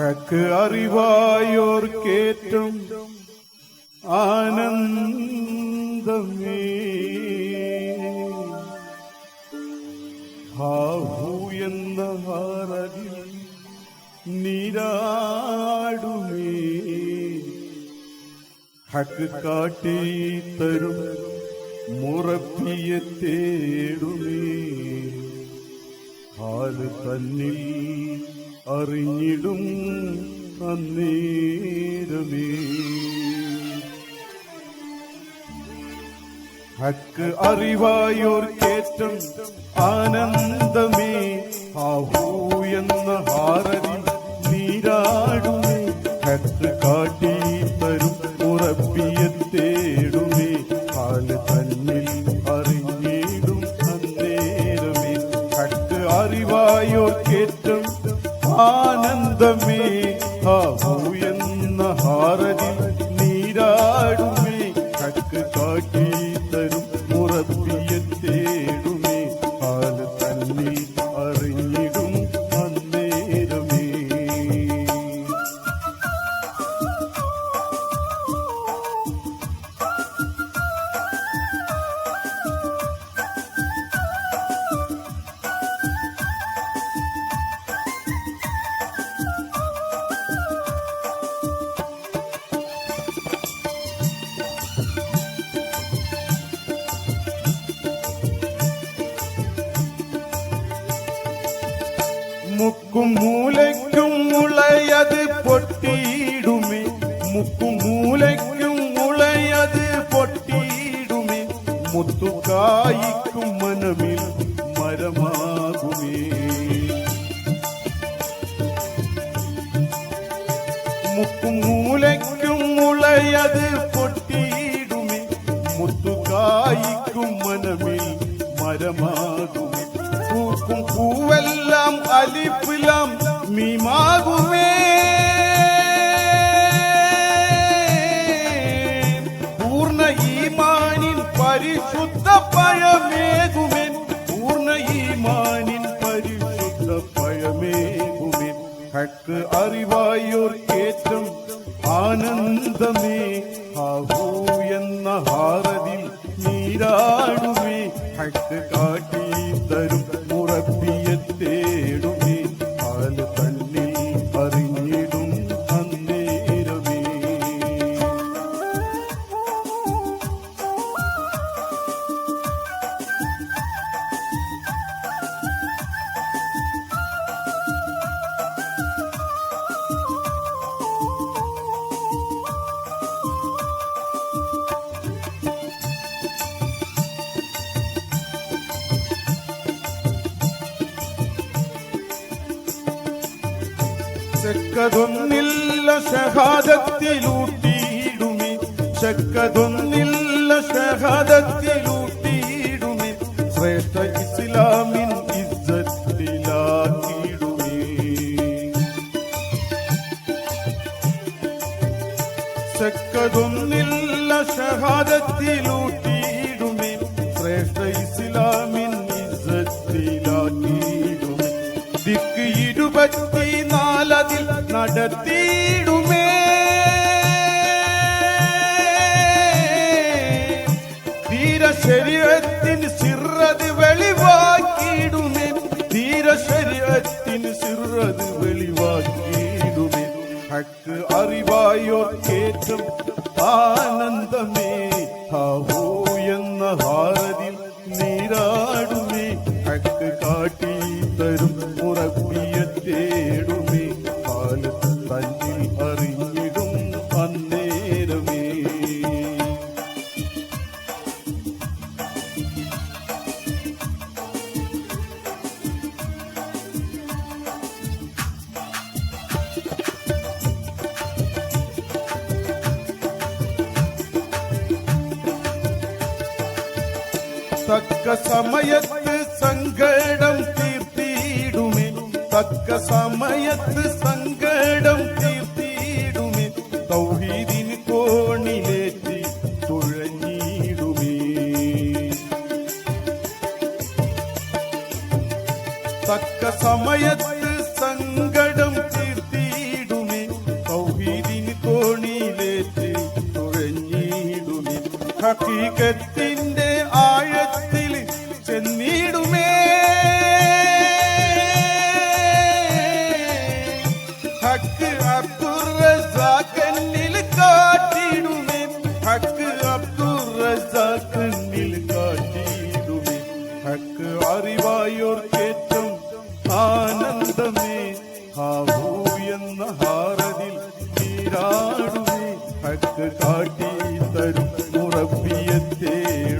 ഹക്ക് അറിവായോർക്കേറ്റം ആനന്ദമേ. ഹാഹു എന്ന ഹാരതിൽ നീരാടുമേ. ഹക്ക് കാട്ടി തരും മുറപ്പിയെ തേടുമേ. ഹാൽ തന്നിൽ അറിഞ്ഞിടും അന്നേരമേ. ഹക്ക് അറിവായോർക്കേറ്റം ആനന്ദമേ. ആഹൂ എന്ന ഹാരതി നീരാടുമേ. ഹക്ക് കാട്ടി തരും ഉറപ്പിയെ തേടുമേ. കാൽ തന്നിൽ അറിഞ്ഞിടും അന്നേരമേ. ഹക്ക് അറിവായോർക്കേറ്റം ആനന്ദമേ ആഹൂ എന്ന ഹാരതി നീരാടുമേ കക്ക് കാട്ടി മുക്കും മൂലയ്ക്കും മുളയത് പൊട്ടിയിടുമേ. മുക്കും മൂലയ്ക്കും മുളയത് പൊട്ടിയിടുമേ. മുത്തുകായിക്കും മനമിൽ മരമാകുമേ. മുക്കും മൂലയ്ക്കും മുളയത് പൊട്ടിയിടുമേ. മുത്തുകായിക്കും മനമിൽ മരമാകുമേ. പൂക്കും പൂവെല്ലാം അലിപ്പിലാം മീമാകുമേ പൂർണ്ണ ഈമാനിൻ പരിശുദ്ധ പഴമേകുമേൻ പൂർണ്ണ ഈമാനിൻ പരിശുദ്ധ പഴമേകുമേൻ ഹക്ക് അറിവായോർക്കേറ്റം ആനന്ദമേ ഹാഹൂ എന്ന ഹാരതിൽ നീരാടുമേ ഹക്ക് കാട്ടി ചെക്കതൊന്നില്ല ഷഹാദത്തിലൂട്ടിയിടുമേ ചെക്കതൊന്നില്ല ഷഹാദത്തിലൂട്ടിയിടുമേ ശ്രേഷ്ഠ ഇസ്ലാമിൻ ഇജ്ജത്തിലാക്കിയിടുമേ ചെക്കതൊന്നില്ല ഷഹാദത്തിലൂട്ടിയിടുമേ நடத்திடுமே. தீர சரீரத்தின் சிறது வெளிவாக்கிடுமே. தீர சரீரத்தின் சிறது வெளிவாக்கிடுமே. ஹக்கு அறிவாயோர் கேட்கும் ஆனந்தமே. തക്ക സമയത്ത് സങ്കടം തീർത്തിയിടുമേ തക്ക സമയത്ത് സങ്കടം തീർത്തിയിടുമേ സൗഹീദിന് കോണിലേറ്റി തുഴഞ്ഞിടുമേ തക്ക സമയത്ത് സങ്കടം തീർത്തിയിടുമേ സൗഹീദിന് കോണിലേറ്റി തുഴഞ്ഞിടുമേ ഹക്കീകത്തിൽ അറിവായോർക്കേറ്റം ആനന്ദമേ. ഹാവൂ ഭൂവി എന്ന ഹാറതിൽ തീരാടുമേ കാട്ടി തരും മുറപ്പിയത്തേടും